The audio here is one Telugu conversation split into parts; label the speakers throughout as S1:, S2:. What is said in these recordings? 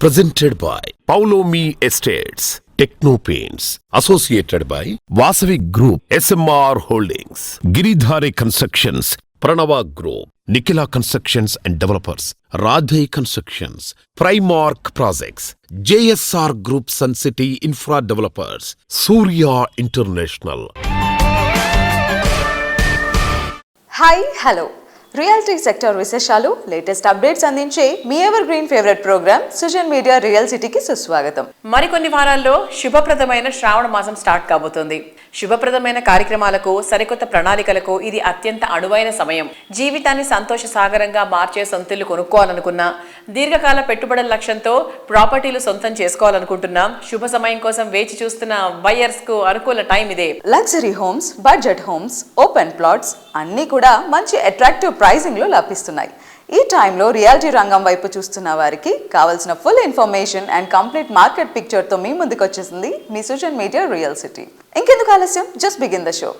S1: presented by Paulomi Estates, Techno Paints, associated by Vasavi Group, SMR Holdings, Giridhare Constructions, Pranava Group, Nikila Constructions and Developers, Radhe Constructions, Primark Projects, JSR Group Sun City Infra Developers, Surya International.
S2: Hi hello reality sector విశేషాలు లేటెస్ట్ అప్డేట్స్ అందించే మీ evergreen favourite programme Sujan media real సిటీకి సుస్వాగతం.
S3: మరికొన్ని వారాల్లో శుభప్రదమైన శ్రావణ మాసం స్టార్ట్ కాబోతోంది. శుభప్రదమైన కార్యక్రమాలకు సరికొత్త ప్రణాళికలకు ఇది అత్యంత అణువైన సమయం. జీవితాన్ని సంతోష సాగరంగా మార్చే సొంతిల్లు కొనుక్కోవాలనుకున్నా దీర్ఘకాల పెట్టుబడుల లక్ష్యంతో ప్రాపర్టీలు సొంతం చేసుకోవాలనుకుంటున్నా శుభ సమయం కోసం వేచి చూస్తున్న బయర్స్కు అనుకూల టైం ఇదే.
S2: Luxury homes budget homes open plots అన్నీ కూడా మంచి అట్రాక్టివ్ ప్రైసింగ్లో లభిస్తున్నాయి. ఈ టైంలో రియాలిటీ రంగం వైపు చూస్తున్న వారికి కావాల్సిన full information and complete market పిక్చర్తో మీ ముందుకు వచ్చేసింది మీ సోషల్ మీడియా రియల్ సిటీ. ఇంకెందుకు ఆలస్యం? Just begin the show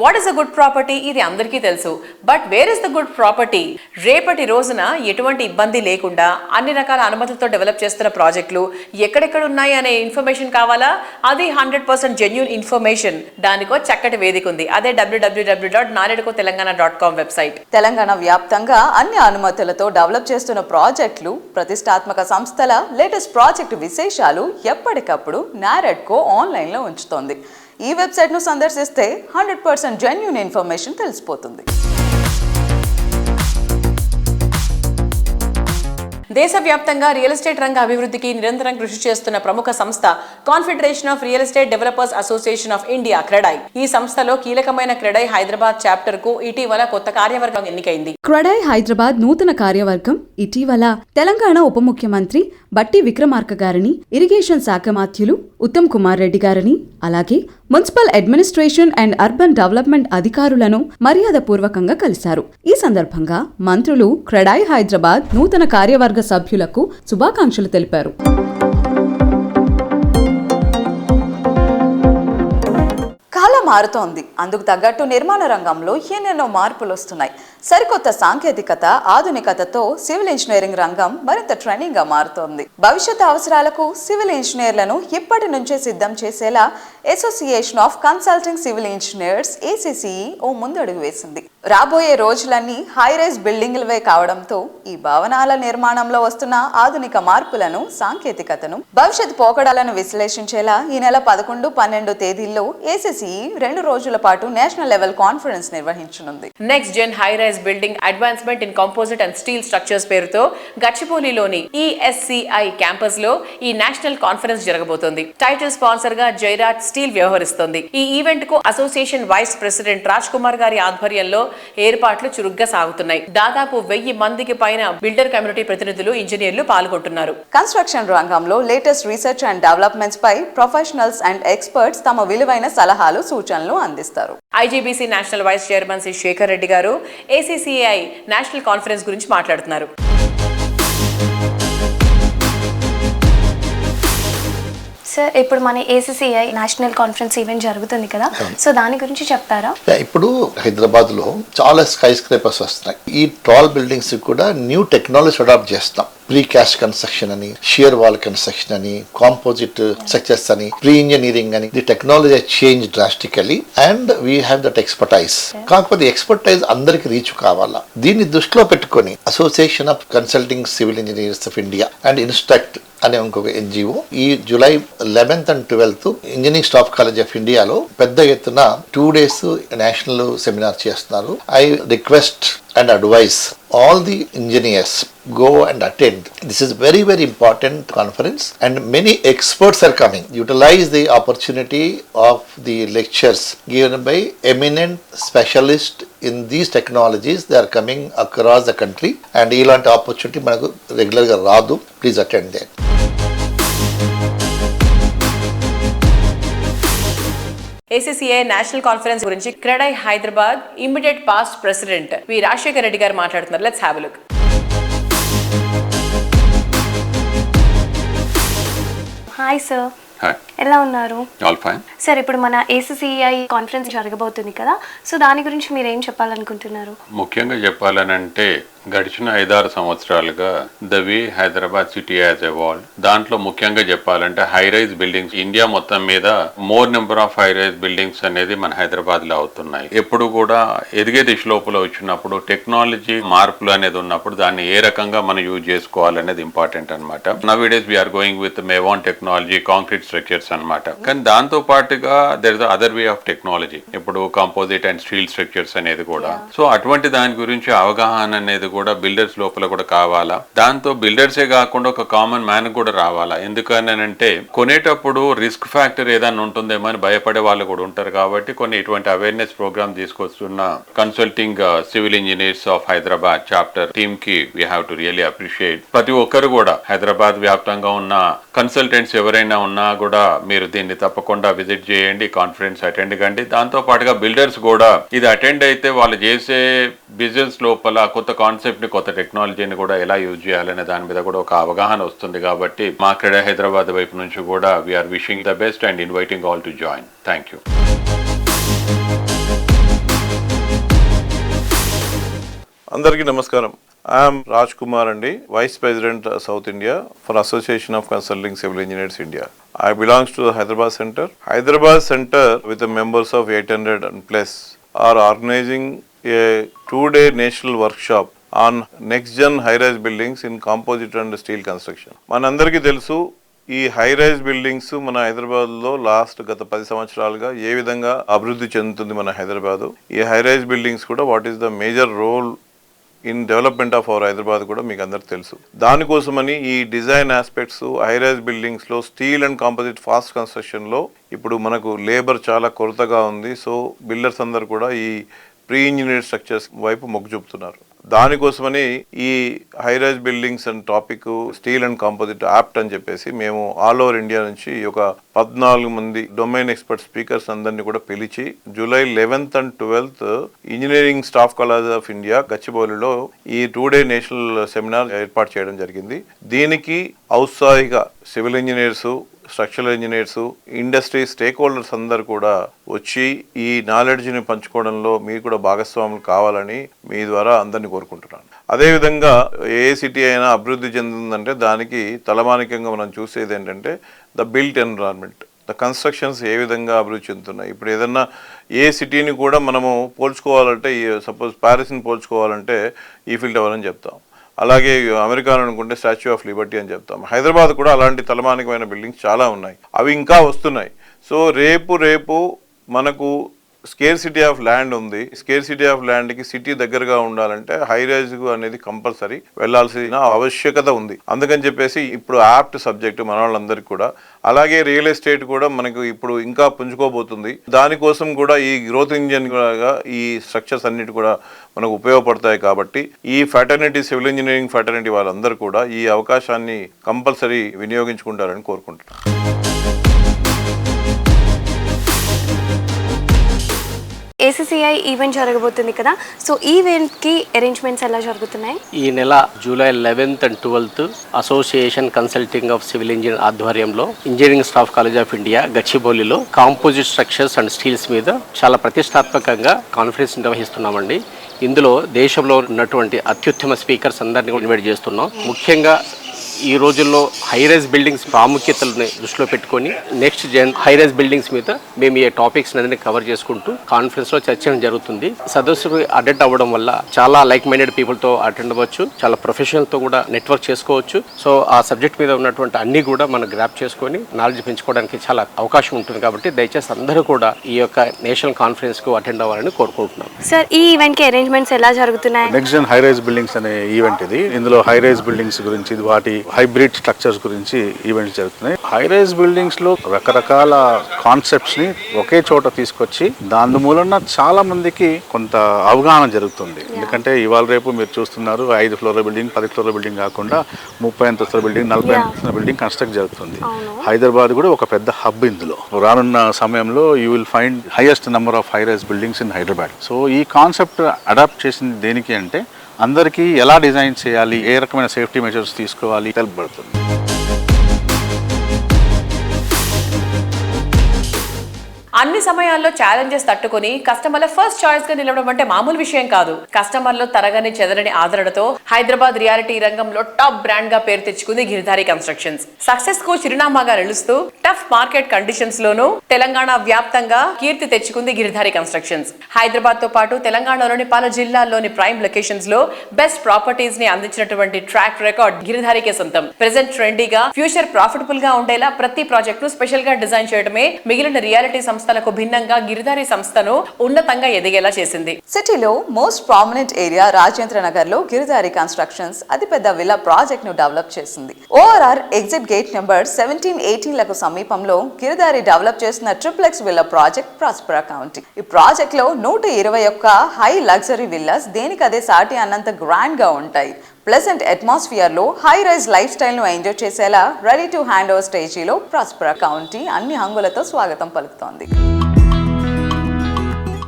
S3: what is a good property ఇది అందరికీ తెలుసు. But where is the good property రేపటి రోజున ఎటువంటి ఇబ్బంది లేకుండా అన్ని రకాల అనుమతులతో డెవలప్ చేస్తున్న ప్రాజెక్టులు ఎక్కడెక్కడ ఉన్నాయి అనే ఇన్ఫర్మేషన్ కావాలా? అది హండ్రెడ్ పర్సెంట్ జెన్యున్ ఇన్ఫర్మేషన్ దానికో చక్కటి వేదిక ఉంది. అదే డబ్ల్యూడబ్ల్యూడబ్ల్యూ dot Naredco Telangana dot com website
S2: Telangana వ్యాప్తంగా అన్ని అనుమతులతో డెవలప్ చేస్తున్న ప్రాజెక్టులు ప్రతిష్టాత్మక సంస్థల లేటెస్ట్ ప్రాజెక్టు విశేషాలు ఎప్పటికప్పుడు నారెడ్కో ఆన్లైన్లో ఉంచుతోంది. ఈ వెబ్సైట్ను సందర్శిస్తే హండ్రెడ్ పర్సెంట్ జెన్యున్ ఇన్ఫర్మేషన్ తెలిసిపోతుంది.
S3: దేశవ్యాప్తంగా రియల్ ఎస్టేట్ రంగ అభివృద్ధికి నిరంతరం కృషి చేస్తున్న ప్రముఖ సంస్థ confederation of real estate developers association of India CREDAI ఈ సంస్థలో కీలకమైన క్రెడై హైదరాబాద్ చాప్టర్కు ఇటీవల కొత్త కార్యవర్గం ఎన్నికైంది.
S4: క్రడై హైదరాబాద్ నూతన కార్యవర్గం ఇటీవల తెలంగాణ ఉప ముఖ్యమంత్రి బట్టి విక్రమార్క గారిని ఇరిగేషన్ శాఖ మాత్యులు ఉత్తమ్ కుమార్ రెడ్డి గారిని అలాగే municipal administration and urban development అధికారులను మర్యాదపూర్వకంగా కలిశారు. ఈ సందర్భంగా మంత్రులు క్రెడాయ్ హైదరాబాద్ నూతన కార్యవర్గ సభ్యులకు శుభాకాంక్షలు తెలిపారు.
S2: మారుతోంది. అందుకు తగ్గట్టు నిర్మాణ రంగంలో ఎన్నెన్నో మార్పులు వస్తున్నాయి. సరికొత్త సాంకేతికత ఆధునికతతో సివిల్ ఇంజనీరింగ్ రంగం మరింత ట్రెండింగ్గా మారుతోంది. భవిష్యత్ అవసరాలకు సివిల్ ఇంజనీర్లను ఇప్పటి నుంచే సిద్ధం చేసేలా association of consulting civil engineers ACCE ఓ ముందడుగు వేసింది. రాబోయే రోజులన్నీ హైరైజ్ బిల్డింగ్లవే కావడంతో ఈ భవనాల నిర్మాణంలో వస్తున్న ఆధునిక మార్పులను సాంకేతికతను భవిష్యత్ పోకడాలను విశ్లేషించేలా ఈ నెల పదకొండు పన్నెండు తేదీల్లో ఏసీసీఈ రెండు రోజుల పాటు national level conference నిర్వహించనుంది.
S3: Next gen high rise building advancement in composite and steel structures పేరుతో గచ్చిబౌలిలోని E ఈఎస్సిఐ క్యాంపస్లో ఈ నేషనల్ కాన్ఫరెన్స్ జరగబోతోంది. టైటిల్ స్పాన్సర్గా జైరాట్ స్టీల్ వ్యవహరిస్తోంది. ఈ ఈవెంట్కు association vice president Raj Kumar గారి ఆధ్వర్యంలో ఏర్పాట్లు చురుగ్గా సాగుతున్నాయి. దాదాపు వెయ్యి మందికి పైన బిల్డర్ కమ్యూనిటీ ప్రతినిధులు ఇంజనీర్లు పాల్గొంటున్నారు.
S2: కన్స్ట్రక్షన్ రంగంలో లేటెస్ట్ రీసెర్చ్ అండ్ డెవలప్మెంట్స్ పై ప్రొఫెషనల్స్ అండ్ ఎక్స్పర్ట్స్ తమ విలువైన సలహాలు సూచనలు అందిస్తారు.
S3: IGBC national vice chairman Shri Shekhar Reddy గారు ఏసీసీఐ నేషనల్ కాన్ఫరెన్స్ గురించి మాట్లాడుతున్నారు.
S5: సార్ ఇప్పుడు మన ఏసీసీఐ నేషనల్ కాన్ఫరెన్స్ ఈవెంట్ జరుగుతుంది కదా? సో దాని గురించి చెప్తారా?
S6: ఇప్పుడు హైదరాబాద్లో చాలా స్కై స్క్రేపర్స్ వస్తున్నాయి. ఈ టాల్ బిల్డింగ్స్ కూడా న్యూ టెక్నాలజీ అడాప్ట్ చేస్తాం. ప్రీ క్యాస్ట్ కన్స్ట్రక్షన్ అని షియర్ వాల్ కన్స్ట్రక్షన్ అని కాంపోజిట్ స్ట్రక్చర్స్ అని ప్రీ ఇంజనీరింగ్ అని the technology change drastically and we have that expertise కాకపోతే ఎక్స్పర్టైజ్ అందరికి రీచ్ కావాలా? దీన్ని దృష్టిలో పెట్టుకొని association of consulting civil engineers of India and instruct అనే ఇంకొక ఎన్జిఓ ఈ July eleventh and twelfth engineering staff college of ఇండియాలో పెద్ద ఎత్తున టూ డేస్ నేషనల్ సెమినార్ చేస్తున్నారు. I request and advise all the engineers go and attend. This is very, very important conference and many experts are coming. Utilize the opportunity of the lectures given by eminent specialists in these technologies. They are coming across the country and ఇలాంటి ఆపర్చునిటీ మనకు రెగ్యులర్గా రాదు please attend that
S3: ACCI national conference గురించి CREDAI Hyderabad immediate past president V Rajasekhar Reddy గారు మాట్లాడుతున్నారు let's have look
S5: hi sir ఎలా ఉన్నారు? సార్ ఇప్పుడు మన ఏసీసీఐ కాన్ఫరెన్స్ జరగబోతుంది కదా. సో దాని గురించి మీరు ఏం చెప్పాలనుకుంటున్నారు?
S7: ముఖ్యంగా చెప్పాలనంటే గడిచిన ఐదారు సంవత్సరాలుగా the way Hyderabad city has evolve దాంట్లో ముఖ్యంగా చెప్పాలంటే హై రైజ్ బిల్డింగ్స్ ఇండియా మొత్తం మీద more number of high rise buildings అనేది మన హైదరాబాద్లో అవుతున్నాయి. ఎప్పుడు కూడా ఎదిగే దిశ లోపల వచ్చినప్పుడు టెక్నాలజీ మార్పులు అనేది ఉన్నప్పుడు దాన్ని ఏ రకంగా మనం యూజ్ చేసుకోవాలనేది ఇంపార్టెంట్ అనమాట nowadays we're going with Mivan technology concrete structures అన్నమాట. కానీ దాంతో పాటుగా there is other way of technology ఇప్పుడు కాంపోజిట్ అండ్ స్టీల్ స్ట్రక్చర్స్ అనేది కూడా. సో అటువంటి దాని గురించి అవగాహన అనేది కూడా బిల్డర్స్ లోపల కూడా కావాలా? దాంతో బిల్డర్సే కాకుండా ఒక కామన్ మ్యాన్ కూడా రావాలా? ఎందుకనంటే కొనేటప్పుడు రిస్క్ ఫ్యాక్టర్ ఏదైనా ఉంటుందేమో అని భయపడే వాళ్ళు కూడా ఉంటారు కాబట్టి కొన్ని ఇటువంటి అవేర్నెస్ ప్రోగ్రామ్ తీసుకొస్తున్న consulting civil engineers of Hyderabad chapter టీమ్కి we have to really appreciate ప్రతి ఒక్కరు కూడా హైదరాబాద్ వ్యాప్తంగా ఉన్న కన్సల్టెంట్స్ ఎవరైనా ఉన్నా కూడా మీరు దీన్ని తప్పకుండా విజిట్ చేయండి కాన్ఫరెన్స్ అటెండ్ కండి. దాంతో పాటుగా బిల్డర్స్ కూడా ఇది అటెండ్ అయితే వాళ్ళు చేసే బిజినెస్ లోపల కొత్త కాన్సెప్ట్ కాన్సెప్ట్ని కొత్త టెక్నాలజీని కూడా ఎలా యూజ్ చేయాలనే దాని మీద కూడా ఒక అవగాహన వస్తుంది కాబట్టి మా క్రీడా హైదరాబాద్ వైపు నుంచి కూడా we're wishing the best and inviting all to join thank you
S8: అందరికీ నమస్కారం. ఐఎమ్ రాజ్ కుమార్ అండి vice president south India for association of consulting civil engineers India I belongs to Hyderabad centre Hyderabad centre with members of eight hundred and plus are organizing a two day national workshop on next gen high rise buildings in composite and steel construction మనందరికీ తెలుసు ఈ హైరైజ్ బిల్డింగ్స్ మన హైదరాబాద్లో లాస్ట్ గత పది సంవత్సరాలుగా ఏ విధంగా అభివృద్ధి చెందుతుంది మన హైదరాబాద్? ఈ హైరైజ్ బిల్డింగ్స్ కూడా what is the major role in development of our Hyderabad కూడా మీకు అందరికి తెలుసు. దానికోసమని ఈ డిజైన్ ఆస్పెక్ట్స్ హైరైజ్ బిల్డింగ్స్లో స్టీల్ అండ్ కాంపోజిట్ ఫాస్ట్ కన్స్ట్రక్షన్లో ఇప్పుడు మనకు లేబర్ చాలా కొరతగా ఉంది. సో బిల్డర్స్ అందరు కూడా ఈ ప్రీ ఇంజనీర్ స్ట్రక్చర్స్ వైపు మొగ్గు చూపుతున్నారు. దానికోసమని ఈ high rise buildings and topic steel and composite apt అని చెప్పేసి మేము ఆల్ ఓవర్ ఇండియా నుంచి ఒక పద్నాలుగు మంది డొమైన్ ఎక్స్పర్ట్ స్పీకర్స్ అందరినీ కూడా పిలిచి July eleventh and twelfth engineering staff college of India గచ్చిబౌలిలో ఈ టూ డే నేషనల్ సెమినార్ ఏర్పాటు చేయడం జరిగింది. దీనికి ఔత్సాహిక civil engineers structural engineers industry stakeholders అందరు కూడా వచ్చి ఈ నాలెడ్జ్ని పంచుకోవడంలో మీరు కూడా భాగస్వాములు కావాలని మీ ద్వారా అందరినీ కోరుకుంటున్నాను. అదేవిధంగా ఏ సిటీ అయినా అభివృద్ధి చెందిందంటే దానికి తలమానికంగా మనం చూసేది ఏంటంటే the built environment the constructions ఏ విధంగా అభివృద్ధి చెందుతున్నాయి. ఇప్పుడు ఏదన్నా ఏ సిటీని కూడా మనము పోల్చుకోవాలంటే సపోజ్ ప్యారిస్ని పోల్చుకోవాలంటే ఈఫిల్ టవర్ అని చెప్తాం. అలాగే అమెరికా అనుకుంటే స్టాచ్యూ ఆఫ్ లిబర్టీ అని చెప్తాం. హైదరాబాద్ కూడా అలాంటి తలమానికమైన బిల్డింగ్స్ చాలా ఉన్నాయి. అవి ఇంకా వస్తున్నాయి. సో రేపు రేపు మనకు స్కేర్ సిటీ ఆఫ్ ల్యాండ్ ఉంది. స్కేర్ సిటీ ఆఫ్ ల్యాండ్కి సిటీ దగ్గరగా ఉండాలంటే హై రైజ్ అనేది కంపల్సరీ వెళ్ళాల్సిన ఆవశ్యకత ఉంది. అందుకని చెప్పేసి ఇప్పుడు యాప్ట్ సబ్జెక్ట్ మన వాళ్ళందరికీ కూడా. అలాగే రియల్ ఎస్టేట్ కూడా మనకు ఇప్పుడు ఇంకా పుంజుకోబోతుంది. దానికోసం కూడా ఈ గ్రోత్ ఇంజన్ ఈ స్ట్రక్చర్స్ అన్నిటి కూడా మనకు ఉపయోగపడతాయి కాబట్టి ఈ ఫెటర్నిటీ సివిల్ ఇంజనీరింగ్ ఫెటర్నిటీ వాళ్ళందరూ కూడా ఈ అవకాశాన్ని కంపల్సరీ వినియోగించుకుంటారని కోరుకుంటున్నాను
S5: ఏసీసీఐ ఈవెంట్ జరగబోతుంది కదా. సో ఈవెంట్కి అరేంజ్మెంట్స్ ఎలా జరుగుతున్నాయి?
S9: ఈ నెల July eleventh and twelfth association consulting of civil engineer ఆధ్వర్యంలో engineering staff college of India గచ్చిబౌలిలో composite structures and steels మీద చాలా ప్రతిష్టాత్మకంగా కాన్ఫరెన్స్ నిర్వహిస్తున్నామండి. ఇందులో దేశంలో ఉన్నటువంటి అత్యుత్తమ స్పీకర్స్ అందరినీ ఇన్వైట్ చేస్తున్నాం. ముఖ్యంగా ఈ రోజుల్లో హైరైజ్ బిల్డింగ్స్ ప్రాముఖ్యతలను దృష్టిలో పెట్టుకొని నెక్స్ట్ జన్ హైరైజ్ బిల్డింగ్స్ మీద మేము ఈ టాపిక్స్ అన్ని కవర్ చేసుకుంటూ కాన్ఫరెన్స్లో చర్చ జరుగుతుంది. సదస్సుకు అటెండ్ అవ్వడం వల్ల చాలా లైక్ మైండెడ్ పీపుల్తో అటెండ్ అవ్వచ్చు చాలా ప్రొఫెషనల్తో కూడా నెట్వర్క్ చేసుకోవచ్చు. సో ఆ సబ్జెక్ట్ మీద ఉన్నటువంటి అన్ని కూడా మనం గ్రాప్ చేసుకొని నాలెడ్జ్ పెంచుకోవడానికి చాలా అవకాశం ఉంటుంది కాబట్టి దయచేసి అందరూ కూడా ఈ యొక్క నేషనల్ కాన్ఫరెన్స్కు అటెండ్ అవ్వాలని కోరుకుంటున్నాం.
S5: సార్ ఈ ఈవెంట్కి అరేంజ్మెంట్స్ ఎలా జరుగుతున్నాయి?
S10: Next gen high rise buildings అనే ఈవెంట్ ఇది. ఇందులో హై రైజ్ బిల్డింగ్స్ గురించి వాటి హైబ్రిడ్ స్ట్రక్చర్స్ గురించి ఈవెంట్స్ జరుగుతున్నాయి. హై రైజ్ బిల్డింగ్స్లో రకరకాల కాన్సెప్ట్స్ని ఒకే చోట తీసుకొచ్చి దాని మూలన చాలా మందికి కొంత అవగాహన జరుగుతుంది. ఎందుకంటే ఇవాళ రేపు మీరు చూస్తున్నారు ఐదు ఫ్లోర్ బిల్డింగ్ పది ఫ్లోర్ బిల్డింగ్ కాకుండా ముప్పై అంతస్తుల బిల్డింగ్ నలభై అంతస్తుల బిల్డింగ్ కన్స్ట్రక్ట్ జరుగుతుంది. హైదరాబాద్ కూడా ఒక పెద్ద హబ్ ఇందులో. రానున్న సమయంలో you will find highest number of high rise buildings in Hyderabad so ఈ కాన్సెప్ట్ అడాప్ట్ చేసింది దేనికి అంటే అందరికీ ఎలా డిజైన్ చేయాలి ఏ రకమైన సేఫ్టీ మెజర్స్ తీసుకోవాలి తెలుపబడుతుంది.
S3: అన్ని సమయాల్లో ఛాలెంజెస్ తట్టుకొని కస్టమర్ల ఫస్ట్ చాయిస్గా నిలవడం అంటే మామూలు విషయం కాదు. కస్టమర్లు తరగని చెదరని ఆదరణతో హైదరాబాద్ రియాలిటీ రంగంలో టాప్ బ్రాండ్గా పేరు తెచ్చుకుంది గిరిధారి కన్స్ట్రక్షన్స్ సక్సెస్కు చిరునామాగా నిలుస్తూ టఫ్ మార్కెట్ కండిషన్స్ లోనూ తెలంగాణ వ్యాప్తంగా కీర్తి తెచ్చుకుంది గిరిధారి కన్స్ట్రక్షన్స్ హైదరాబాద్తో పాటు తెలంగాణలోని పలు జిల్లాల్లోని ప్రైమ్ లొకేషన్స్లో బెస్ట్ ప్రాపర్టీస్ని అందించినటువంటి ట్రాక్ రికార్డ్ గిరిధారికే సొంతం. ప్రెసెంట్ ట్రెండీగా ఫ్యూచర్ ప్రాఫిటబుల్గా ఉండేలా ప్రతి ప్రాజెక్ట్ను స్పెషల్గా డిజైన్ చేయడమే మిగిలిన రియాలిటీ సంస్థ సంస్థలకు భిన్నంగా గిరిధారి సంస్థను ఉన్నతంగా ఎదిగేలా చేసింది.
S2: సిటీలో మోస్ట్ ప్రామినెంట్ ఏరియా రాజేంద్ర నగర్లో గిరిదారి కన్స్ట్రక్షన్స్ అతిపెద్ద విల్లా ప్రాజెక్ట్ను డెవలప్ చేసింది. ORR exit gate number seventeen ఎయిటీన్లకు సమీపంలో గిరిదారి డెవలప్ చేసిన triplex villa project Prospera County. ఈ ప్రాజెక్ట్లో నూట ఇరవై ఒక్క హై లగ్జరీ విల్లాస్ దేనికదే సాటి అన్నంత గ్రాండ్గా ఉంటాయి. ప్లెజెంట్ అట్మాస్ఫియర్లో హై రైజ్ లైఫ్ స్టైల్ను ఎంజాయ్ చేసేలా రెడీ టు హ్యాండ్ ఓవర్ స్టేజీలో ప్రాస్పరా కౌంటీ అన్ని హంగులతో స్వాగతం పలుకుతోంది.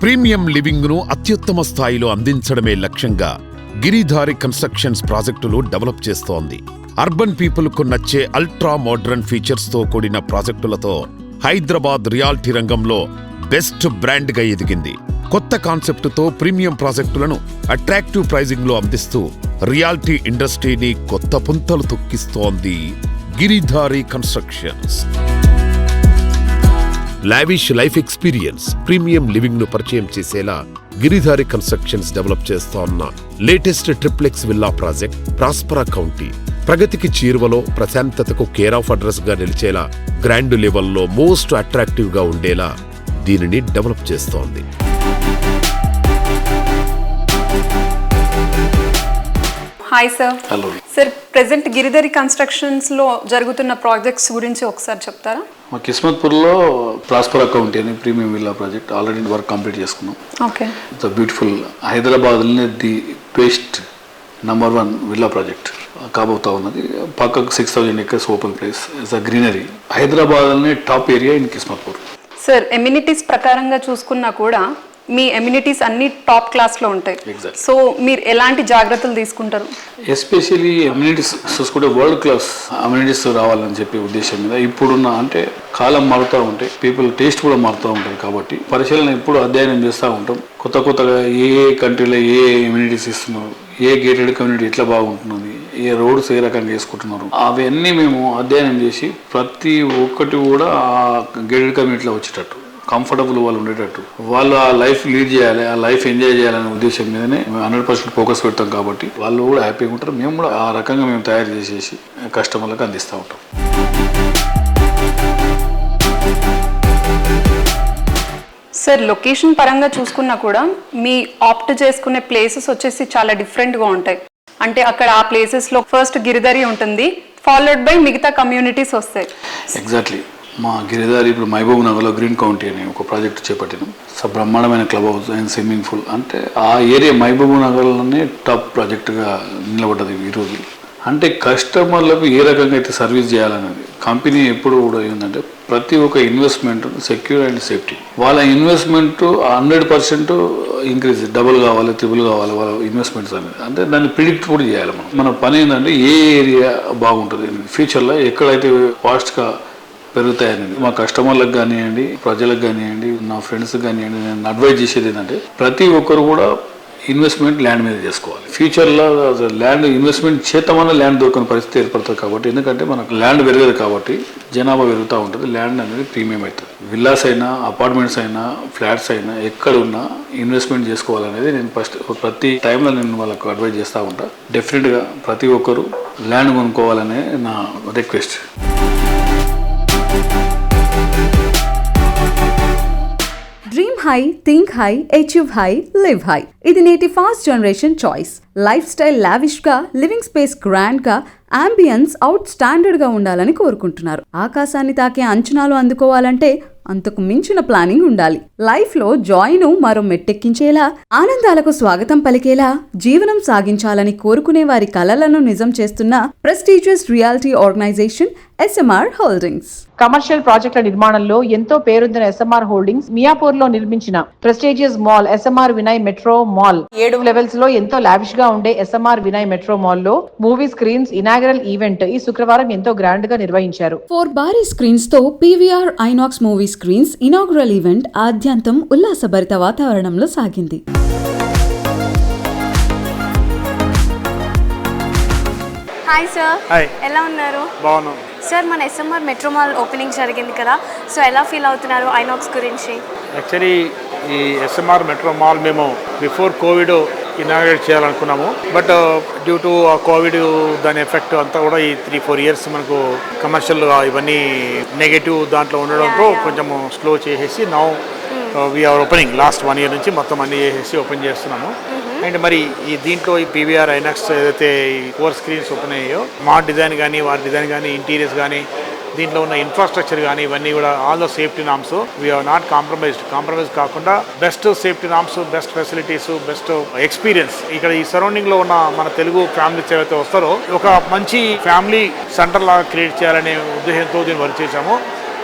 S1: ప్రీమియం లివింగ్ను అత్యుత్తమ స్థాయిలో అందించడమే లక్ష్యంగా గిరిధారి కన్స్ట్రక్షన్స్ ప్రాజెక్టులు డెవలప్ చేస్తోంది. అర్బన్ పీపుల్కు నచ్చే అల్ట్రా మోడ్రన్ ఫీచర్స్తో కూడిన ప్రాజెక్టులతో హైదరాబాద్ రియాల్టీ రంగంలో బెస్ట్ బ్రాండ్గా ఎదిగింది. కొత్త కాన్సెప్టుతో ప్రీమియం ప్రాజెక్టులను అట్రాక్టివ్ ప్రైజింగ్లో అందిస్తూ రియాలిటీ ఇండస్ట్రీని కొత్త పుంతలు తొక్కిస్తోంది Giridhari constructions. Lavish life experience premium లివింగ్ను పరిచయం చేసేలా గిరిధారి కన్స్ట్రక్షన్స్ డెవలప్ చేస్తోన్న latest triplex villa project Prospera County ప్రగతికి చీరువలో ప్రశాంతతకు కేర్ ఆఫ్ అడ్రస్గా నిలిచేలా గ్రాండ్ లెవెల్లో మోస్ట్ అట్రాక్టివ్గా ఉండేలా దీనిని డెవలప్ చేస్తోంది.
S11: Hi sir
S10: hello
S11: sir present Giridhari కన్స్ట్రక్షన్స్లో జరుగుతున్న ప్రాజెక్ట్స్ గురించి ఒకసారి చెప్తారా?
S10: మా కిస్మత్పూర్లో ప్రాస్పర్ అకౌంట్ అని premium villa project already work complete చేసుకున్నాం.
S11: ఓకే
S10: ఇట్స్ బ్యూటిఫుల్ హైదరాబాద్లోనే the best number one villa project కాబోతా ఉన్నది. పక్కకు six thousand acres open place it's a greenery హైదరాబాద్లోనే top area in Kismatpur.
S11: Sir amenities ప్రకారంగా చూసుకున్నా కూడా మీ ఎమ్యూనిటీస్ అన్ని టాప్ క్లాస్లో ఉంటాయి. సో మీరు ఎలాంటి జాగ్రత్తలు తీసుకుంటారు?
S10: ఎస్పెషల్లీ అమ్యూనిటీస్ చూసుకుంటే వరల్డ్ క్లాస్ అమ్యూనిటీస్ రావాలని చెప్పే ఉద్దేశం మీద ఇప్పుడున్న అంటే కాలం మారుతూ ఉంటాయి పీపుల్ టేస్ట్ కూడా మారుతూ ఉంటుంది కాబట్టి పరిశీలన ఎప్పుడు అధ్యయనం చేస్తూ ఉంటాం. కొత్త కొత్తగా ఏ ఏ కంట్రీలో ఏ ఇమ్యూనిటీస్ ఇస్తున్నారు ఏ గేటెడ్ కమ్యూనిటీ ఎట్లా బాగుంటున్నది ఏ రోడ్స్ ఏ రకంగా వేసుకుంటున్నారు అవన్నీ మేము అధ్యయనం చేసి ప్రతి ఒక్కటి కూడా ఆ గేటెడ్ కమ్యూనిటీలో వచ్చేటట్టు. కంఫర్టబుల్ వాళ్ళు ఉండేటట్టు. వాళ్ళు ఆ లైఫ్ లీడ్ చేయాలి ఆ లైఫ్ ఎంజాయ్ చేయాలనే ఉద్దేశం మీదనే హండ్రెడ్ పర్సెంట్ ఫోకస్ పెడతాం కాబట్టి వాళ్ళు కూడా హ్యాపీగా ఉంటారు. మేము కూడా ఆ రకంగా మేము తయారు చేసేసి కస్టమర్లకు అందిస్తూ ఉంటాం.
S11: సార్ లొకేషన్ పరంగా చూసుకున్నా కూడా మీ ఆప్ట్ చేసుకునే ప్లేసెస్ వచ్చేసి చాలా డిఫరెంట్గా ఉంటాయి. అంటే అక్కడ ఆ ప్లేసెస్లో ఫస్ట్ గిరిధరి ఉంటుంది ఫాలోడ్ బై మిగతా కమ్యూనిటీస్ వస్తాయి.
S10: ఎగ్జాక్ట్లీ మా గిరిదారి ఇప్పుడు మహబూబ్ నగర్లో గ్రీన్ కౌంటీ అని ఒక ప్రాజెక్ట్ చేపట్టినాం. సో బ్రహ్మాండమైన club house and swimming pool. అంటే ఆ ఏరియా మహబూబ్ నగర్లోనే టాప్ ప్రాజెక్టుగా నిలబడ్డది ఈరోజు అంటే కస్టమర్లకు ఏ రకంగా అయితే సర్వీస్ చేయాలనేది కంపెనీ ఎప్పుడు కూడా ఏంటంటే ప్రతి ఒక్క ఇన్వెస్ట్మెంట్ సెక్యూర్ అండ్ సేఫ్టీ. వాళ్ళ investment hundred percent increase double కావాలి త్రిబుల్ కావాలి వాళ్ళ ఇన్వెస్ట్మెంట్స్ అనేది. అంటే దాన్ని ప్రిడిక్ట్ కూడా చేయాలి మనం. మన పని ఏంటంటే ఏ ఏరియా బాగుంటుంది ఫ్యూచర్లో ఎక్కడైతే ఫాస్ట్గా పెరుగుతాయనేది. మా కస్టమర్లకు కానివ్వండి ప్రజలకు కానివ్వండి నా ఫ్రెండ్స్కి కానివ్వండి నేను అడ్వైజ్ చేసేది ఏంటంటే ప్రతి ఒక్కరు కూడా ఇన్వెస్ట్మెంట్ ల్యాండ్ మీద చేసుకోవాలి. ఫ్యూచర్లో ల్యాండ్ ఇన్వెస్ట్మెంట్ చేతమన్న ల్యాండ్ దొరకని పరిస్థితి ఏర్పడుతుంది కాబట్టి ఎందుకంటే మనకు ల్యాండ్ పెరగదు కాబట్టి జనాభా పెరుగుతూ ఉంటుంది. ల్యాండ్ అనేది ప్రీమియం అవుతుంది. విల్లాస్ అయినా అపార్ట్మెంట్స్ అయినా ఫ్లాట్స్ అయినా ఎక్కడ ఉన్నా ఇన్వెస్ట్మెంట్ చేసుకోవాలనేది నేను ఫస్ట్ ప్రతి టైంలో నేను వాళ్ళకు అడ్వైజ్ చేస్తూ ఉంటా. డెఫినెట్గా ప్రతి ఒక్కరు ల్యాండ్ కొనుక్కోవాలనే నా request
S4: dream high think high achieve high live high ఇది నేటి fast generation choice life style లావిష్గా living space గ్రాండ్గా అంబియన్స్ అవుట్ స్టాండర్డ్గా ఉండాలని కోరుకుంటున్నారు. ఆకాశాన్ని తాకే అంచనాలు అందుకోవాలంటే అంతకు మించిన ప్లానింగ్ ఉండాలి. లైఫ్లో మరో మెట్టెక్కించేలా ఆనందాలకు స్వాగతం పలికేలా జీవనం సాగించాలని కోరుకునే వారి కలలను నిజం చేస్తున్న prestigious reality organization SMR Holdings.
S12: Commercial ప్రాజెక్టుల నిర్మాణంలో ఎంతో పేరొందిన ఎస్ఎంఆర్ హోల్డింగ్స్ మియాపూర్లో నిర్మించిన prestigious mall SMR Vinay metro mall ఏడు లెవెల్స్లో ఎంతో లావిష్గా ఉండే ఎస్ఎంఆర్ వినయ్ మెట్రో మాల్లో మూవీ స్క్రీన్స్ ఇనాగరల్ ఈవెంట్ ఈ శుక్రవారం ఎంతో గ్రాండ్గా నిర్వహించారు.
S4: ఫోర్ భారీ స్క్రీన్స్తో PVR INOX movie screens inaugural event ఆద్యంతం ఉల్లాసభరిత వాతావరణంలో సాగింది.
S5: హాయ్ సార్ ఎలా ఉన్నారు?
S13: బాగున్నాం.
S5: సార్ మన ఎస్ఎంఆర్ మెట్రో మాల్ ఓపెనింగ్ జరిగింది కదా. సో ఎలా ఫీల్ అవుతున్నారు ఐనాక్స్ గురించి?
S13: యాక్చువల్లీ ఈ ఎస్ఎంఆర్ మెట్రో మాల్ మేము బిఫోర్ కోవిడ్ ఇనాగ్రేట్ చేయాలనుకున్నాము. బట్ డ్యూ టు ఆ కోవిడ్ దాని ఎఫెక్ట్ అంతా కూడా ఈ త్రీ ఫోర్ ఇయర్స్ మనకు కమర్షియల్ ఇవన్నీ నెగటివ్ దాంట్లో ఉండడంతో కొంచెం స్లో చేసేసి now we're opening last one year నుంచి మొత్తం అన్ని చేసేసి ఓపెన్ చేస్తున్నాము. అండ్ మరి ఈ దీంట్లో ఈ పీవీఆర్ ఐనాక్స్ ఏదైతే ఈ కోర్ స్క్రీన్స్ ఓపెన్ అయ్యాయో మా డిజైన్ కానీ వారి డిజైన్ కానీ ఇంటీరియర్స్ కానీ దీంట్లో ఉన్న ఇన్ఫ్రాస్ట్రక్చర్ కానీ ఇవన్నీ కూడా all the safety norms. We're not compromised compromise కాకుండా best safety norms best facilities best experience. ఇక్కడ ఈ సరౌండింగ్లో ఉన్న మన తెలుగు ఫ్యామిలీస్ ఏవైతే వస్తారో ఒక మంచి ఫ్యామిలీ సెంటర్ లాగా క్రియేట్ చేయాలనే ఉద్దేశంతో దీన్ని వర్క్ చేశాము.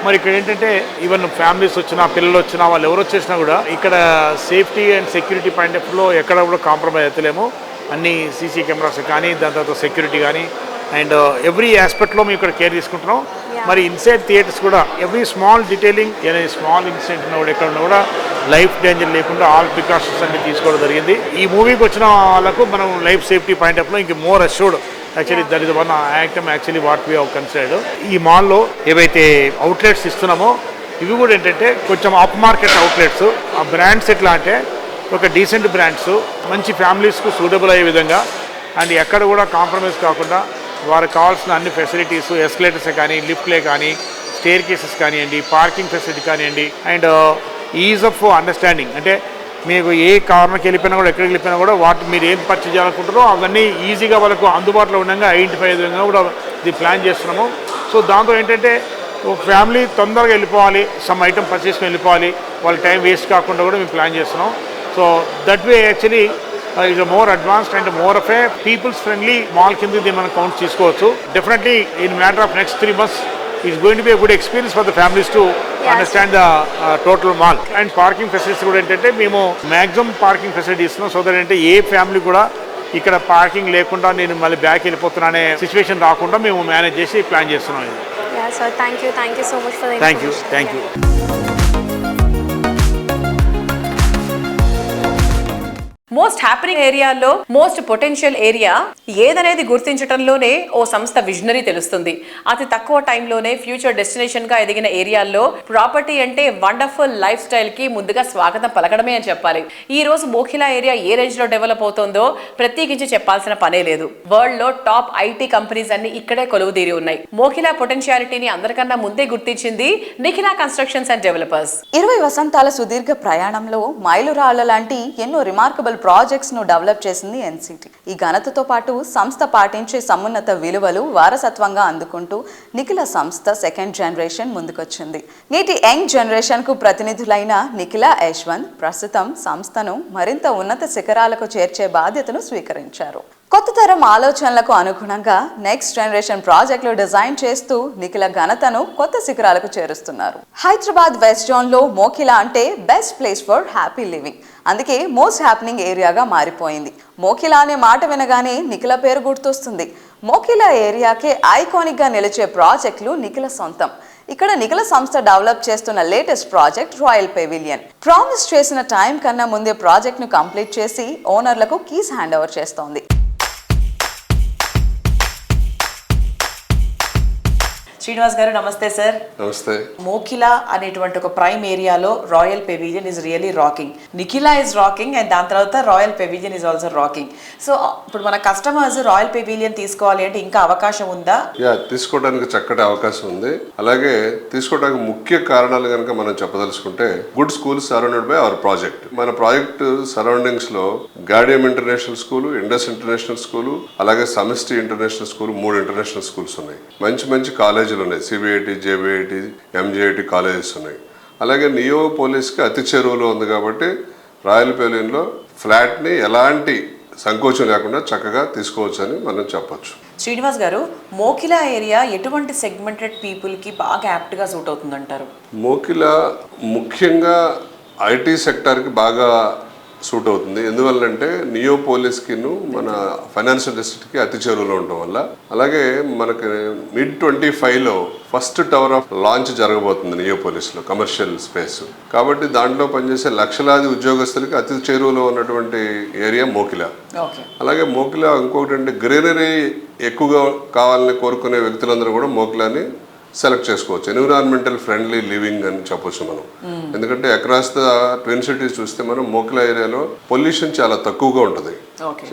S13: మరి ఇక్కడ ఏంటంటే ఈవెన్ ఫ్యామిలీస్ వచ్చినా పిల్లలు వచ్చినా వాళ్ళు ఎవరు వచ్చేసినా కూడా ఇక్కడ సేఫ్టీ అండ్ సెక్యూరిటీ పాయింట్ ఆఫ్లో ఎక్కడ కూడా కాంప్రమైజ్ అవుతలేము అన్ని సీసీ కెమెరాస్ కానీ దాని తర్వాత సెక్యూరిటీ కానీ అండ్ ఎవ్రీ ఆస్పెక్ట్లో మేము ఇక్కడ కేర్ తీసుకుంటున్నాం. మరి ఇన్సైడ్ థియేటర్స్ కూడా ఎవ్రీ స్మాల్ డీటెయిలింగ్ ఏదైనా స్మాల్ ఇన్సిడెంట్ ఉన్నా కూడా ఎక్కడ ఉన్నా కూడా లైఫ్ డేంజర్ లేకుండా ఆల్ ప్రికాషన్స్ అన్ని తీసుకోవడం జరిగింది. ఈ మూవీకి వచ్చిన వాళ్ళకు మనం లైఫ్ సేఫ్టీ పాయింట్ ఆఫ్లో ఇంక more assured actually that is one item actually what we have considered ఈ మాల్లో ఏవైతే అవుట్లెట్స్ ఇస్తున్నామో ఇవి కూడా ఏంటంటే కొంచెం అప్ మార్కెట్ అవుట్లెట్స్ ఆ బ్రాండ్స్ ఎట్లా అంటే ఒక డీసెంట్ బ్రాండ్స్ మంచి ఫ్యామిలీస్కు సూటబుల్ అయ్యే విధంగా. అండ్ ఎక్కడ కూడా కాంప్రమైజ్ కాకుండా వారికి కావాల్సిన అన్ని ఫెసిలిటీస్ ఎస్కలేటర్స్ కానీ లిఫ్ట్లే కానీ స్టేర్ కేసెస్ కానివ్వండి పార్కింగ్ ఫెసిలిటీ కానివ్వండి. అండ్ ఈజ్ ఆఫ్ అండర్స్టాండింగ్ అంటే మీకు ఏ కార్నర్కి వెళ్ళిపోయినా కూడా ఎక్కడికి వెళ్ళిపోయినా కూడా వాటి మీరు ఏం పర్చేజ్ చేయాలనుకుంటారో అవన్నీ ఈజీగా వాళ్ళకు అందుబాటులో ఉండగా ఐడెంటిఫై అయ్యే విధంగా కూడా ఇది ప్లాన్ చేస్తున్నాము. సో దాంతో ఏంటంటే ఫ్యామిలీ తొందరగా వెళ్ళిపోవాలి సమ్ ఐటమ్ పర్చేస్కి వెళ్ళిపోవాలి వాళ్ళ టైం వేస్ట్ కాకుండా కూడా మేము ప్లాన్ చేస్తున్నాం. So that way actually uh, is more advanced and more of a peoples friendly mall కింద దీన్ని మనం కౌంట్ చేసుకోవచ్చు. Definitely in matter of next three months is going to be good experience for the families to understand the total mall and parking facilities కూడా ఏంటంటే మేము మ్యాక్సిమం పార్కింగ్ ఫెసిలిటీ ఇస్తున్నాం. సో దట్ అంటే ఏ ఫ్యామిలీ కూడా ఇక్కడ పార్కింగ్ లేకుండా నేను మళ్ళీ బ్యాక్ వెళ్ళిపోతున్నా అనే సిచ్యువేషన్ రాకుండా మేము మేనేజ్ చేసి ప్లాన్ చేస్తున్నాం ఇది.
S5: Thank you thank you so much for
S13: thank you thank you
S3: most happening ఏరియాలో మోస్ట్ పొటెన్షియల్ ఏరియా ఏదనేది గుర్తించడంలోనే ఓ సంస్థ విజనరీ తెలుస్తుంది. అతి తక్కువ టైంలోనే ఫ్యూచర్ డెస్టినేషన్గా ఎదిగిన ఏరియాల్లో ప్రాపర్టీ అంటే వండర్ఫుల్ లైఫ్ స్టైల్కి ముందుగా స్వాగతం పలకడమే అని చెప్పాలి. ఈ రోజు మోఖిలా ఏరియా ఏ రేంజ్లో డెవలప్ అవుతుందో ప్రత్యేకించి చెప్పాల్సిన పనే లేదు. వరల్డ్లో టాప్ ఐటీ కంపెనీస్ అన్ని ఇక్కడే కొలువు తీరి ఉన్నాయి. మోఖిలా పొటెన్షియాలిటీని అందరికన్నా ముందే గుర్తించింది నిఖిలా కన్స్ట్రక్షన్స్ అండ్ డెవలపర్స్
S2: ఇరవై వసంతాల సుదీర్ఘ ప్రయాణంలో మైలురాళ్ళ లాంటి ఎన్నో రిమార్కబుల్ ప్రాజెక్ట్స్ను డెవలప్ చేసింది ఎన్సిటి. ఈ ఘనతతో పాటు సంస్థ పాటించే సమున్నత విలువలు వారసత్వంగా అందుకుంటూ నిఖిల సంస్థ సెకండ్ జనరేషన్ ముందుకొచ్చింది. నేటి యంగ్ జనరేషన్కు ప్రతినిధులైన నిఖిల యశ్వంత్ ప్రస్తుతం సంస్థను మరింత ఉన్నత శిఖరాలకు చేర్చే బాధ్యతను స్వీకరించారు. కొత్త తరం ఆలోచనలకు అనుగుణంగా నెక్స్ట్ జనరేషన్ ప్రాజెక్టులు డిజైన్ చేస్తూ నిఖిల ఘనతను కొత్త శిఖరాలకు చేరుస్తున్నారు. హైదరాబాద్ వెస్ట్ జోన్లో మోకిలా అంటే best place for happy living అందుకే మోస్ట్ హ్యాపెనింగ్ ఏరియాగా మారిపోయింది. మోకిలా అనే మాట వినగానే నిఖిల పేరు గుర్తొస్తుంది. మోకిలా ఏరియాకే ఐకానిక్గా నిలిచే ప్రాజెక్టులు నిఖిల సొంతం. ఇక్కడ నిఖిల సంస్థ డెవలప్ చేస్తున్న latest project royal pavilion promise చేసిన టైం కన్నా ముందే ప్రాజెక్ట్ను కంప్లీట్ చేసి ఓనర్లకు కీస్ హ్యాండ్ ఓవర్ చేస్తోంది.
S3: శ్రీనివాస్ గారు నమస్తే సార్.
S14: నమస్తే.
S3: మోకిలా అనేటువంటి ఒక ప్రైమ్ ఏరియాలో royal pavilion is really rocking Nikhila is rocking and దాని తర్వాత royal pavilion is also rocking so ఇప్పుడు మన కస్టమర్స్ రాయల్ పెవిలియన్ తీసుకోవాలి అంటే ఇంకా అవకాశం ఉందా?
S14: యా తీసుకోవడానికి చక్కటి అవకాశం ఉంది. అలాగే తీసుకోవడానికి ముఖ్య కారణాలు కనుక మనం చెప్పదలుచుకుంటే good school surrounded by our project మన ప్రాజెక్ట్ సరౌండింగ్స్లో Gaudium international school Indus international school అలాగే సమిష్టి ఇంటర్నేషనల్ స్కూల్ మూడు ఇంటర్నేషనల్ స్కూల్స్ ఉన్నాయి. మంచి మంచి కాలేజీలు ఉన్నాయి. సిబిఐటి జేబిఐటి ఎంజేఐటి కాలేజెస్ ఉన్నాయి. అలాగే నియో పోలీస్కి అతి చెరువులో ఉంది కాబట్టి రాయల్ పెలియన్లో ఫ్లాట్ని ఎలాంటి సంకోచం లేకుండా చక్కగా తీసుకోవచ్చు అని మనం చెప్పొచ్చు.
S3: శ్రీనివాస్ గారు మోకిలా ఏరియా ఎటువంటి సెగ్మెంటెడ్ పీపుల్కి బాగా యాప్ట్గా సూట్ అవుతుందంటారు?
S14: మోకిల ముఖ్యంగా ఐటీ సెక్టార్కి బాగా సూట్ అవుతుంది. ఎందువల్లంటే నియోపోలిస్కి మన ఫైనాన్షియల్ డిస్ట్రిక్ట్కి అతి చేరువలో ఉండడం వల్ల. అలాగే మనకి మిడ్ ట్వంటీ ఫైవ్లో ఫస్ట్ టవర్ ఆఫ్ లాంచ్ జరగబోతుంది నియోపోలిస్లో కమర్షియల్ స్పేస్. కాబట్టి దాంట్లో పనిచేసే లక్షలాది ఉద్యోగస్తులకి అతి చేరువలో ఉన్నటువంటి ఏరియా మోకిల. అలాగే మోకిలా ఇంకొకటి అంటే గ్రీనరీ ఎక్కువగా కావాలని కోరుకునే వ్యక్తులందరూ కూడా మోకిలాని సెలెక్ట్ చేసుకోవచ్చు. ఎన్విరాన్మెంటల్ ఫ్రెండ్లీ లివింగ్ అని చెప్పొచ్చు మనం. ఎందుకంటే అక్రాస్ ద ట్విన్ సిటీస్ చూస్తే మనం మోకిలా ఏరియాలో పొల్యూషన్ చాలా తక్కువగా ఉంటుంది.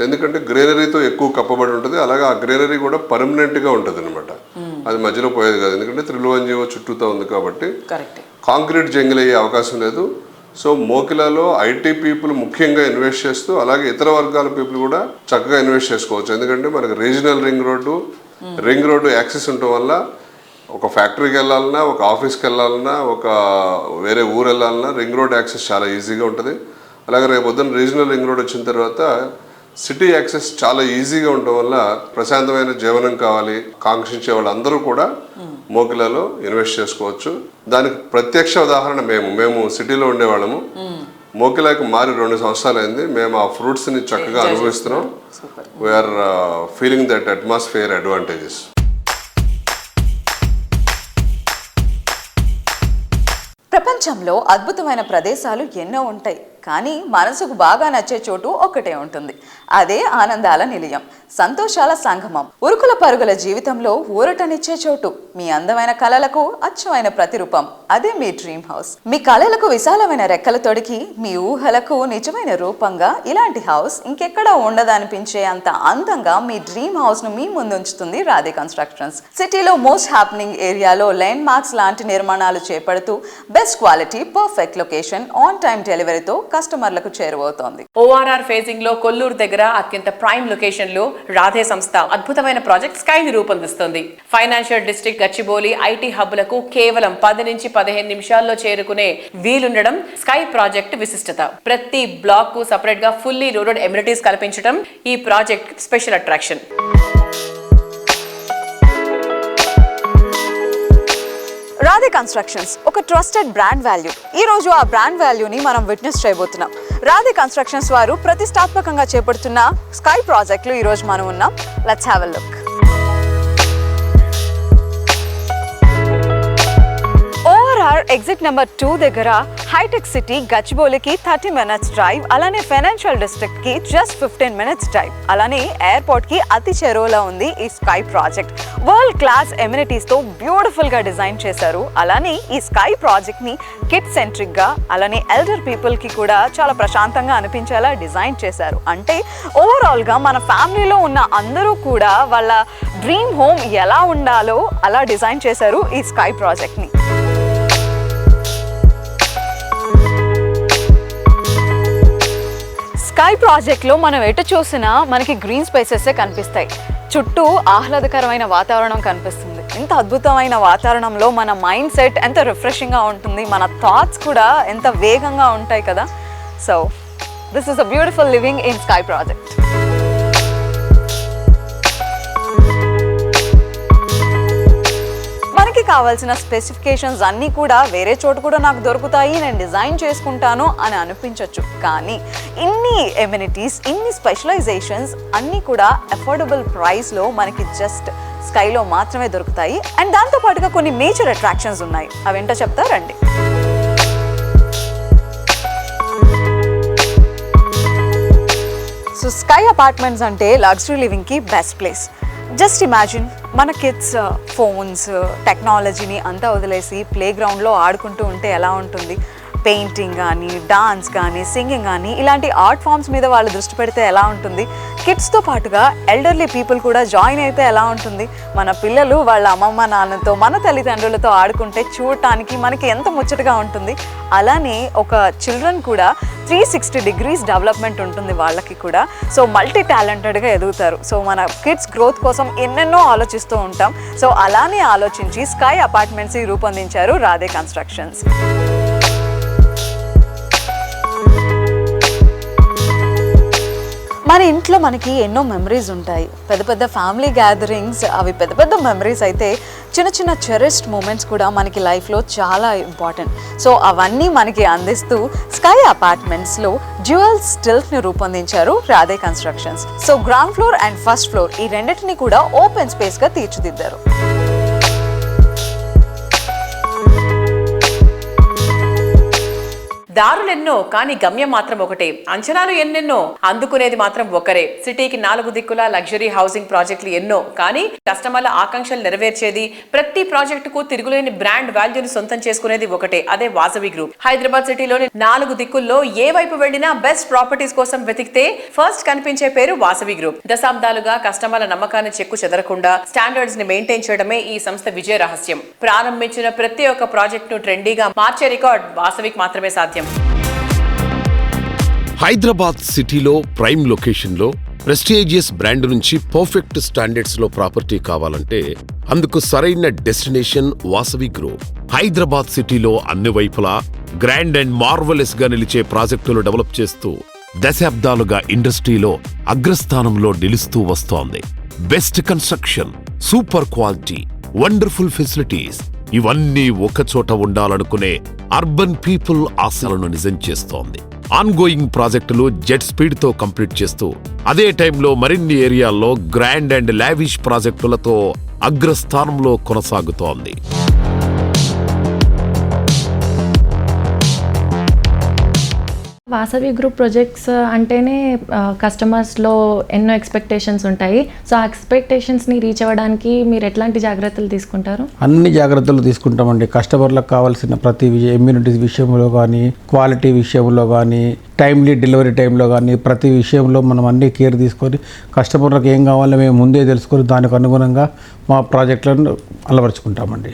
S14: ఎందుకంటే గ్రీనరీతో ఎక్కువ కప్పబడి ఉంటుంది. అలాగే ఆ గ్రీనరీ కూడా పర్మనెంట్గా ఉంటుంది అనమాట అది మధ్యలో పోయేది కాదు. ఎందుకంటే త్రిలువన్ జీవో చుట్టూతో ఉంది కాబట్టి
S3: కరెక్ట్
S14: కాంక్రీట్ జంగిల్ అయ్యే అవకాశం లేదు. సో మోకిలాలో ఐటీ పీపుల్ ముఖ్యంగా ఇన్వెస్ట్ చేస్తూ అలాగే ఇతర వర్గాల పీపుల్ కూడా చక్కగా ఇన్వెస్ట్ చేసుకోవచ్చు. ఎందుకంటే మనకి regional ring road ring road access ఉండటం వల్ల ఒక ఫ్యాక్టరీకి వెళ్ళాలన్నా ఒక ఆఫీస్కి వెళ్ళాలన్నా ఒక వేరే ఊరు వెళ్ళాలన్నా రింగ్ రోడ్ యాక్సెస్ చాలా ఈజీగా ఉంటుంది. అలాగే రేపు పొద్దున్న రీజనల్ రింగ్ రోడ్ వచ్చిన తర్వాత సిటీ యాక్సెస్ చాలా ఈజీగా ఉండటం వల్ల ప్రశాంతమైన జీవనం కావాలి. కాంక్షించే వాళ్ళందరూ కూడా మోకిలాలో ఇన్వెస్ట్ చేసుకోవచ్చు. దానికి ప్రత్యక్ష ఉదాహరణ మేము. మేము సిటీలో ఉండేవాళ్ళము. మోకిలాకి మారి రెండు సంవత్సరాలు అయింది. మేము ఆ ఫ్రూట్స్ని చక్కగా అనుభవిస్తున్నాం. We're feeling that atmosphere advantages
S2: ప్రపంచంలో అద్భుతమైన ప్రదేశాలు ఎన్నో ఉంటాయి కానీ మనసుకు బాగా నచ్చే చోటు ఒక్కటే ఉంటుంది. అదే ఆనందాల నిలయం. సంతోషాల సంగమం. ఉరుకుల పరుగుల జీవితంలో ఊరటనిచ్చే చోటు. మీ అందమైన కళలకు అచ్చమైన ప్రతిరూపం. అదే మీ డ్రీమ్ హౌస్ మీ కళలకు విశాలమైన రెక్కలు తొడికి మీ ఊహలకు నిజమైన రూపంగా ఇలాంటి హౌస్ ఇంకెక్కడా ఉండదనిపించే అంత అందంగా మీ డ్రీమ్ హౌస్ను మీ ముందుంచుతుంది రాధే కన్స్ట్రక్షన్స్ సిటీలో మోస్ట్ హ్యాపెనింగ్ ఏరియాలో ల్యాండ్ మార్క్స్ లాంటి నిర్మాణాలు చేపడుతూ best quality perfect location on time డెలివరీతో కస్టమర్లకు చేరువవుతోంది.
S3: ఓఆర్ఆర్ ఫేజింగ్లో కొల్లూరు దగ్గర అత్యంత ప్రైమ్ లొకేషన్లో రాధే సంస్థ అద్భుతమైన ప్రాజెక్ట్ స్కై ని రూపొందిస్తుంది. ఫైనాన్షియల్ డిస్ట్రిక్ట్ గచ్చిబౌలి ఐటీ హబ్బులకు కేవలం పది నుంచి పదిహేను నిమిషాల్లో చేరుకునే వీలుండడం స్కై ప్రాజెక్ట్ విశిష్టత. ప్రతి బ్లాక్కు సపరేట్గా ఫుల్లీ లోడెడ్ ఎమ్యూనిటీస్ కల్పించడం ఈ project special attraction.
S2: Radhe constructions ఒక ట్రస్టెడ్ బ్రాండ్ వాల్యూ. ఈ రోజు ఆ బ్రాండ్ వాల్యూని మనం విట్నెస్ చేయబోతున్నాం. రాధే కన్స్ట్రక్షన్స్ వారు ప్రతిష్టాత్మకంగా చేపడుతున్న స్కై ప్రాజెక్టులు ఈ రోజు మనం ఉన్నాం. Let's have a look RR exit number two దగ్గర హైటెక్ సిటీ గచ్చిబౌలికి థర్టీ మినిట్స్ డ్రైవ్ అలానే ఫైనాన్షియల్ డిస్ట్రిక్ట్కి జస్ట్ ఫిఫ్టీన్ మినిట్స్ డ్రైవ్ అలానే ఎయిర్పోర్ట్కి అతి చెరువులో ఉంది ఈ స్కై ప్రాజెక్ట్ వరల్డ్ క్లాస్ ఎమ్యూనిటీస్తో బ్యూటిఫుల్గా డిజైన్ చేశారు. అలానే ఈ స్కై ప్రాజెక్ట్ని కిడ్ సెంట్రిక్గా అలానే ఎల్డర్ పీపుల్కి కూడా చాలా ప్రశాంతంగా అనిపించేలా డిజైన్ చేశారు. అంటే ఓవరాల్గా మన ఫ్యామిలీలో ఉన్న అందరూ కూడా వాళ్ళ డ్రీమ్ హోమ్ ఎలా ఉండాలో అలా డిజైన్ చేశారు ఈ స్కై ప్రాజెక్ట్ స్కై ప్రాజెక్ట్లో మనం ఎటు చూసినా మనకి గ్రీన్ స్పేసెస్ కనిపిస్తాయి. చుట్టూ ఆహ్లాదకరమైన వాతావరణం కనిపిస్తుంది. ఎంత అద్భుతమైన వాతావరణంలో మన మైండ్ సెట్ ఎంత రిఫ్రెషింగ్గా ఉంటుంది. మన థాట్స్ కూడా ఎంత వేగంగా ఉంటాయి కదా. So this is a beautiful living in sky project మనకి కావాల్సిన స్పెసిఫికేషన్స్ అన్నీ కూడా వేరే చోట కూడా నాకు దొరుకుతాయి నేను డిజైన్ చేసుకుంటాను అని అనిపించవచ్చు కానీ ఇన్ని ఎమ్యూనిటీస్ ఇన్ని స్పెషలైజేషన్స్ అన్నీ కూడా అఫోర్డబుల్ ప్రైస్లో మనకి జస్ట్ స్కైలో మాత్రమే దొరుకుతాయి. అండ్ దాంతో పాటుగా కొన్ని మేజర్ అట్రాక్షన్స్ ఉన్నాయి. అవేంటో చెప్తా రండి. సో స్కై అపార్ట్మెంట్స్ అంటే లగ్జరీ లివింగ్కి బెస్ట్ ప్లేస్ జస్ట్ ఇమాజిన్ మన కిడ్స్ ఫోన్స్ టెక్నాలజీని అంతా వదిలేసి ప్లే గ్రౌండ్లో ఆడుకుంటూ ఉంటే ఎలా ఉంటుంది? పెయింటింగ్ కానీ డాన్స్ కానీ సింగింగ్ కానీ ఇలాంటి ఆర్ట్ ఫామ్స్ మీద వాళ్ళు దృష్టి పెడితే ఎలా ఉంటుంది? కిడ్స్తో పాటుగా ఎల్డర్లీ పీపుల్ కూడా జాయిన్ అయితే ఎలా ఉంటుంది? మన పిల్లలు వాళ్ళ అమ్మమ్మ నాన్నతో మన తల్లిదండ్రులతో ఆడుకుంటే చూడటానికి మనకి ఎంత ముచ్చటగా ఉంటుంది? అలానే ఒక చిల్డ్రన్ కూడా త్రీ సిక్స్టీ డిగ్రీస్ డెవలప్మెంట్ ఉంటుంది వాళ్ళకి కూడా. సో మల్టీ టాలెంటెడ్గా ఎదుగుతారు. సో మన కిడ్స్ గ్రోత్ కోసం ఎన్నెన్నో ఆలోచిస్తూ ఉంటాం. సో అలానే ఆలోచించి స్కై అపార్ట్మెంట్స్ రూపొందించారు రాధే కన్స్ట్రక్షన్స్ మన ఇంట్లో మనకి ఎన్నో మెమరీస్ ఉంటాయి. పెద్ద పెద్ద ఫ్యామిలీ గ్యాదరింగ్స్ అవి పెద్ద పెద్ద మెమరీస్ అయితే చిన్న చిన్న చెరెస్ట్ మూమెంట్స్ కూడా మనకి లైఫ్లో చాలా ఇంపార్టెంట్ సో అవన్నీ మనకి అందిస్తూ స్కై అపార్ట్మెంట్స్లో జ్యువెల్ స్టిల్స్ని రూపొందించారు Radhe constructions so ground floor and first floor ఈ రెండింటిని కూడా ఓపెన్ స్పేస్గా తీర్చిదిద్దారు.
S3: దారులెన్నో కానీ గమ్యం మాత్రం ఒకటే. అంచనాలు ఎన్నెన్నో అందుకునేది మాత్రం ఒకరే. సిటీకి నాలుగు దిక్కుల లగ్జరీ హౌసింగ్ ప్రాజెక్టులు ఎన్నో కానీ కస్టమర్ల ఆకాంక్షలు నెరవేర్చేది ప్రతి ప్రాజెక్టుకు తిరుగులేని బ్రాండ్ వాల్యూని సొంతం చేసుకునేది ఒకటే. అదే వాసవి గ్రూప్. హైదరాబాద్ సిటీలోని నాలుగు దిక్కుల్లో ఏ వైపు వెళ్ళినా బెస్ట్ ప్రాపర్టీస్ కోసం వెతికితే ఫస్ట్ కనిపించే పేరు వాసవి గ్రూప్. దశాబ్దాలుగా కస్టమర్ల నమ్మకాన్ని చెక్కు చెదరకుండా స్టాండర్డ్స్ని మెయింటైన్ చేయడమే ఈ సంస్థ విజయ రహస్యం. ప్రారంభించిన ప్రతి ఒక్క ప్రాజెక్ట్ను ట్రెండీగా మార్చే రికార్డ్ వాసవికి మాత్రమే సాధ్యం.
S1: హైదరాబాద్ సిటీలో ప్రైమ్ లొకేషన్లో ప్రెస్టీజియస్ బ్రాండ్ నుంచి పర్ఫెక్ట్ స్టాండర్డ్స్లో ప్రాపర్టీ కావాలంటే అందుకు సరైన డెస్టినేషన్ వాసవి గ్రూప్ హైదరాబాద్ సిటీలో అన్ని వైపులా గ్రాండ్ అండ్ మార్వలెస్గా నిలిచే ప్రాజెక్టులు డెవలప్ చేస్తూ దశాబ్దాలుగా ఇండస్ట్రీలో అగ్రస్థానంలో నిలుస్తూ వస్తోంది. Best construction super quality wonderful facilities ఇవన్నీ ఒకచోట ఉండాలనుకునే అర్బన్ పీపుల్ ఆశలను నిజం చేస్తోంది. ఆన్గోయింగ్ ప్రాజెక్టులు జెట్ స్పీడ్తో కంప్లీట్ చేస్తూ అదే టైంలో మరిన్ని ఏరియాల్లో గ్రాండ్ అండ్ లావిష్ ప్రాజెక్టులతో అగ్రస్థానంలో కొనసాగుతోంది.
S15: వాసవి గ్రూప్ ప్రాజెక్ట్స్ uh, అంటేనే uh, కస్టమర్స్లో ఎన్నో ఎక్స్పెక్టేషన్స్ ఉంటాయి. సో ఆ ఎక్స్పెక్టేషన్స్ని రీచ్ అవ్వడానికి మీరు ఎట్లాంటి జాగ్రత్తలు తీసుకుంటారు?
S16: అన్ని జాగ్రత్తలు తీసుకుంటామండి. కస్టమర్లకు కావాల్సిన ప్రతి ఇమ్యూనిటీస్ విషయంలో కానీ క్వాలిటీ విషయంలో కానీ టైమ్లీ డెలివరీ టైంలో కానీ ప్రతి విషయంలో మనం అన్ని కేర్ తీసుకొని కస్టమర్లకు ఏం కావాలో మేము ముందే తెలుసుకొని దానికి అనుగుణంగా మా ప్రాజెక్టులను అలవరుచుకుంటామండి.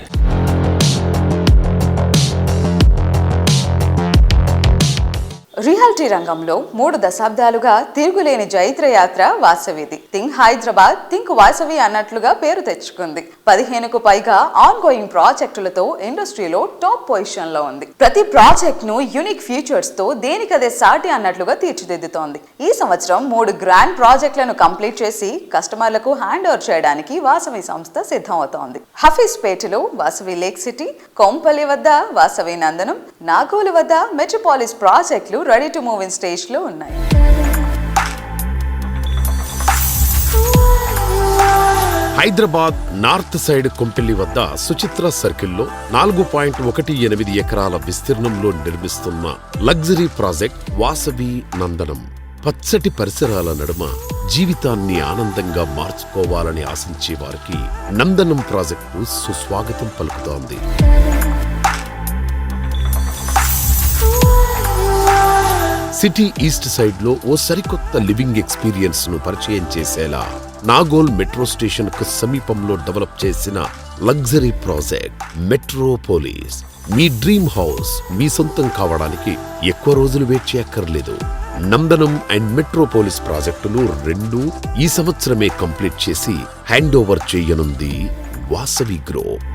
S2: రియాలిటీ రంగంలో మూడు దశాబ్దాలుగా తిరుగులేని జైత్ర యాత్ర వాసవిది. థింక్ హైదరాబాద్ థింక్ వాసవి అన్నట్లుగా పేరు తెచ్చుకుంది. పదిహేనుకు పైగా ఆన్ గోయింగ్ ప్రాజెక్టులతో ఇండస్ట్రీలో టాప్ పొజిషన్లో ఉంది. ప్రతి ప్రాజెక్ట్ను యూనిక్ ఫీచర్స్తో దేనికదే సాటి అన్నట్లుగా తీర్చిదిద్దుతోంది. ఈ సంవత్సరం మూడు గ్రాండ్ ప్రాజెక్టులను కంప్లీట్ చేసి కస్టమర్లకు హ్యాండ్ ఓవర్ చేయడానికి వాసవి సంస్థ సిద్ధమవుతోంది. హఫీజ్ పేటలో వాసవి లేక్ సిటీ కొంపల్లి వద్ద వాసవి నందనం నాగోలు వద్ద మెట్రోపాలిస్ ప్రాజెక్టులు రెడీ టు మూవ్ ఇన్ స్టేజ్లో ఉన్నాయి.
S1: హైదరాబాద్ నార్త్ సైడ్ కొంపిల్లి వద్ద సుచిత్ర సర్కిల్లో నాలుగు పాయింట్ ఒకటి ఎనిమిది ఎకరాల విస్తీర్ణంలో నిర్మిస్తున్న లగ్జరీ ప్రాజెక్ట్ వాసవి నందనం. పచ్చటి పరిసరాల నడుమ జీవితాన్ని ఆనందంగా మార్చుకోవాలని ఆశించే వారికి నందనం ప్రాజెక్టు సుస్వాగతం పలుకుతోంది. సిటీ ఈస్ట్ సైడ్లో ఓ సరికొత్త లివింగ్ ఎక్స్పీరియన్స్ను పరిచయం చేసేలా నాగోల్ మెట్రో స్టేషన్కు సమీపంలో డెవలప్ చేసిన లగ్జరీ ప్రాజెక్ట్ మెట్రోపోలిస్. మీ డ్రీమ్ హౌస్ మీ సొంతం కావడానికి ఎక్కువ రోజులు వెయిట్ చేయక్కర్లేదు. నందనం అండ్ మెట్రోపోలిస్ ప్రాజెక్టులు రెండు ఈ సంవత్సరమే కంప్లీట్ చేసి హ్యాండ్ ఓవర్ చేయనుంది వాసవి గ్రూప్.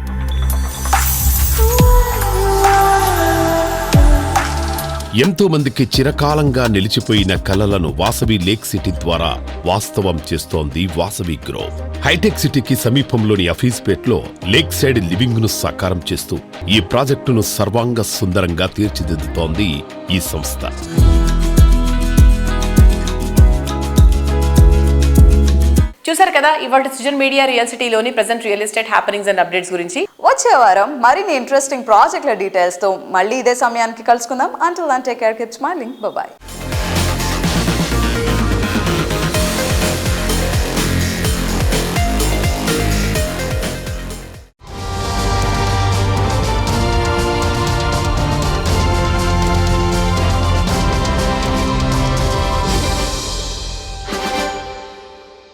S1: ఎంతో మందికి చిరకాలంగా నిలిచిపోయిన కలలను వాసవి లేక్ సిటీ ద్వారా వాస్తవం చేస్తోంది వాసవి గ్రోవ్. హైటెక్ సిటీకి సమీపంలోని అఫీస్పేట్లో లేక్ సైడ్ లివింగ్ను సాకారం చేస్తూ ఈ ప్రాజెక్టును సర్వాంగ సుందరంగా తీర్చిదిద్దుతోంది ఈ సంస్థ.
S3: చూసారు కదా ఇవాళ సుజన్ మీడియా రియల్ సిటీలోని present real estate happenings and updates గురించి.
S2: వచ్చే వారం మరిన్ని ఇంట్రెస్టింగ్ ప్రాజెక్టుల డీటెయిల్స్తో మళ్ళీ ఇదే సమయానికి కలుసుకుందాం. Until take care keep smiling bye